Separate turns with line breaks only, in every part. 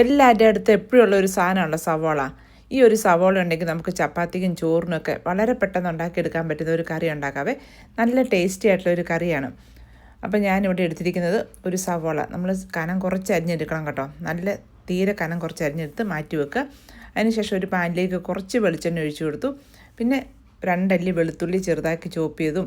എല്ലാവരുടെ അടുത്ത് എപ്പോഴും ഉള്ള ഒരു സാധനമുള്ള സവോള. ഈ ഒരു സവോള ഉണ്ടെങ്കിൽ നമുക്ക് ചപ്പാത്തിക്കും ചോറിനൊക്കെ വളരെ പെട്ടെന്ന് ഉണ്ടാക്കിയെടുക്കാൻ പറ്റുന്ന ഒരു കറി ഉണ്ടാക്കാവേ. നല്ല ടേസ്റ്റി ആയിട്ടുള്ള ഒരു കറിയാണ്. അപ്പോൾ ഞാനിവിടെ എടുത്തിരിക്കുന്നത് ഒരു സവോള. നമ്മൾ കനം കുറച്ച് അരിഞ്ഞെടുക്കണം കേട്ടോ. നല്ല തീരെ കനം കുറച്ച് അരിഞ്ഞെടുത്ത് മാറ്റി വെക്കുക. അതിനുശേഷം ഒരു പാനിലേക്ക് കുറച്ച് വെളിച്ചെണ്ണ ഒഴിച്ചു കൊടുത്തു. പിന്നെ രണ്ടല്ലി വെളുത്തുള്ളി ചെറുതാക്കി ചോപ്പ് ചെയ്തും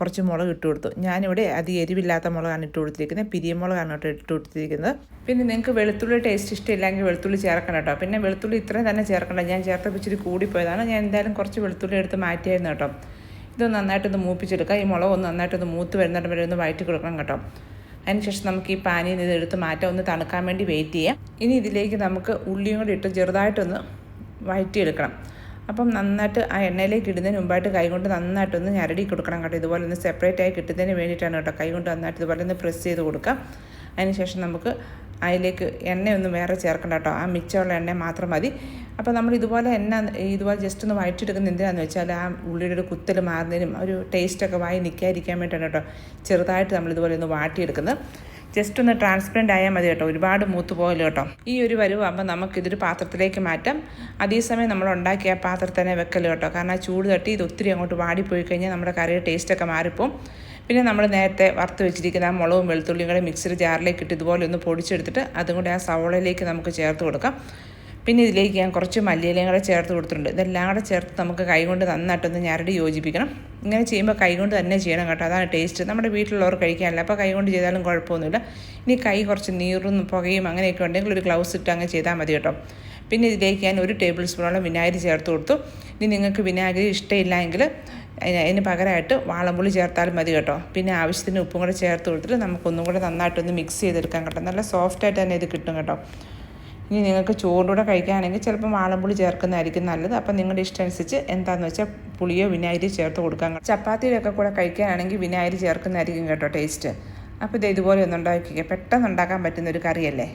കുറച്ച് മുളക് ഇട്ട് കൊടുത്തു. ഞാനിവിടെ അധികം എരിവില്ലാത്ത മുളകാണ് ഇട്ട് കൊടുത്തിരിക്കുന്നത്. പിരിയമുളകാണ് കേട്ടോ ഇട്ട് കൊടുത്തിരിക്കുന്നത്. പിന്നെ നിങ്ങൾക്ക് വെളുത്തുള്ളി ടേസ്റ്റ് ഇഷ്ടമില്ലെങ്കിൽ വെളുത്തുള്ളി ചേർക്കണം കേട്ടോ. പിന്നെ വെളുത്തുള്ളി ഇത്രയും തന്നെ ചേർക്കണ്ട. ഞാൻ ചേർത്തപ്പോൾ ഇച്ചിരി കൂടിപ്പോയതാണ്. ഞാൻ എന്തായാലും കുറച്ച് വെളുത്തുള്ളി എടുത്ത് മാറ്റിയായിരുന്നു കേട്ടോ. ഇത് നന്നായിട്ടൊന്ന് മൂപ്പിച്ചെടുക്കുക. ഈ മുളക് ഒന്ന് നന്നായിട്ടൊന്ന് മൂത്ത് വരുന്നിടം വരെ ഒന്ന് വഴറ്റി കൊടുക്കണം കേട്ടോ. അതിനുശേഷം നമുക്ക് ഈ നിന്ന് ഇത് എടുത്ത് മാറ്റാം. ഒന്ന് തണുക്കാൻ വേണ്ടി വെയിറ്റ് ചെയ്യാം. ഇനി ഇതിലേക്ക് നമുക്ക് ഉള്ളിയും കൂടി ഇട്ട് ചെറുതായിട്ടൊന്ന് വഴറ്റിയെടുക്കണം. അപ്പം നന്നായിട്ട് ആ എണ്ണയിലേക്ക് ഇടുന്നതിന് മുമ്പായിട്ട് കൈ കൈകൊണ്ട് നന്നായിട്ടൊന്ന് ഞരടി കൊടുക്കണം കേട്ടോ. ഇതുപോലെ ഒന്ന് സെപ്പറേറ്റ് ആയി കിട്ടുന്നതിന് വേണ്ടിയിട്ടാണ് കേട്ടോ കൈ കൊണ്ട് നന്നായിട്ട് ഇതുപോലെ ഒന്ന് പ്രസ് ചെയ്ത് കൊടുക്കാം അതിനുശേഷം നമുക്ക് അതിലേക്ക് എണ്ണയൊന്നും വേറെ ചേർക്കണ്ട കേട്ടോ. ആ മിച്ചമുള്ള എണ്ണ മാത്രം മതി. അപ്പോൾ നമ്മൾ ഇതുപോലെ എണ്ണ ഇതുപോലെ ജസ്റ്റ് ഒന്ന് വഴറ്റിയെടുക്കുന്ന എന്തിനാണെന്ന് വെച്ചാൽ ആ ഉള്ളിയുടെ ഒരു കുത്തൽ മാറുന്നതിനും ഒരു ടേസ്റ്റൊക്കെ വായി നിൽക്കാതിരിക്കാൻ വേണ്ടിയിട്ടാണ് കേട്ടോ ചെറുതായിട്ട് നമ്മൾ ഇതുപോലെ ഒന്ന് വാട്ടിയെടുക്കുന്നത്. ജസ്റ്റ് ഒന്ന് ട്രാൻസ്പെറന്റ് ആയാൽ മതി കേട്ടോ. ഒരുപാട് മൂത്ത് പോകൽ കേട്ടോ. ഈ ഒരു വരുവാകുമ്പോൾ നമുക്കിതൊരു പാത്രത്തിലേക്ക് മാറ്റാം. അതേസമയം നമ്മൾ ഉണ്ടാക്കിയ പാത്രത്തിൽ തന്നെ വെക്കല്ലോ കേട്ടോ. കാരണം ആ ചൂട് തട്ടി ഇത് ഒത്തിരി അങ്ങോട്ട് വാടിപ്പോയി കഴിഞ്ഞാൽ നമ്മുടെ കറിയുടെ ടേസ്റ്റൊക്കെ മാറിപ്പോവും. പിന്നെ നമ്മൾ നേരത്തെ വറുത്ത് വെച്ചിരിക്കുന്ന ആ മുളകും വെളുത്തുള്ളിയും കൂടെ മിക്സർ ജാറിലേക്ക് ഇട്ട് ഇതുപോലെ ഒന്ന് പൊടിച്ചെടുത്തിട്ട് അതും കൂടെ ആ സവോളയിലേക്ക് നമുക്ക് ചേർത്ത് കൊടുക്കാം. പിന്നെ ഇതിലേക്ക് ഞാൻ കുറച്ച് മല്ലിയിലയും കൂടെ ചേർത്ത് കൊടുത്തിട്ടുണ്ട്. ഇതെല്ലാം കൂടെ ചേർത്ത് നമുക്ക് കൈകൊണ്ട് നന്നായിട്ടൊന്ന് ഞരടി യോജിപ്പിക്കണം. ഇങ്ങനെ ചെയ്യുമ്പോൾ കൈകൊണ്ട് തന്നെ ചെയ്യണം കേട്ടോ. അതാണ് ടേസ്റ്റ്. നമ്മുടെ വീട്ടിലുള്ളവർ കഴിക്കാനല്ല. അപ്പോൾ കൈകൊണ്ട് ചെയ്താലും കുഴപ്പമൊന്നുമില്ല. ഇനി കൈ കുറച്ച് നീറും പുകയും അങ്ങനെയൊക്കെ ഉണ്ടെങ്കിൽ ഒരു ഗ്ലൗസ് ഇട്ട് അങ്ങ് ചെയ്താൽ മതി കേട്ടോ. പിന്നെ ഇതിലേക്ക് ഞാൻ ഒരു ടേബിൾ സ്പൂണോളം വിനാഗിരി ചേർത്ത് കൊടുത്തു. ഇനി നിങ്ങൾക്ക് വിനാഗിരി ഇഷ്ടമില്ല എങ്കിൽ അതിന് പകരമായിട്ട് വാളംപുളി ചേർത്താലും മതി കേട്ടോ. പിന്നെ ആവശ്യത്തിന് ഉപ്പും കൂടെ ചേർത്ത് കൊടുത്തിട്ട് നമുക്കൊന്നും കൂടെ നന്നായിട്ടൊന്ന് മിക്സ് ചെയ്തെടുക്കാം കേട്ടോ. നല്ല സോഫ്റ്റായിട്ട് തന്നെ ഇത് കിട്ടും കേട്ടോ. ഇനി നിങ്ങൾക്ക് ചോറിലൂടെ കഴിക്കുകയാണെങ്കിൽ ചിലപ്പോൾ വാളംപുളി ചേർക്കുന്നതായിരിക്കും നല്ലത്. അപ്പം നിങ്ങളുടെ ഇഷ്ടം അനുസരിച്ച് എന്താണെന്ന് വെച്ചാൽ പുളിയോ വിനാഗിരി ചേർത്ത് കൊടുക്കാം ചപ്പാത്തിയിലൊക്കെ കൂടെ കഴിക്കുകയാണെങ്കിൽ വിനാഗിരി ചേർക്കുന്നതായിരിക്കും കേട്ടോ ടേസ്റ്റ്. അപ്പോൾ ഇത് ഇതുപോലെ ഒന്ന് ഉണ്ടാക്കിക്കുക പെട്ടെന്ന് ഉണ്ടാക്കാൻ പറ്റുന്ന ഒരു കറിയല്ലേ?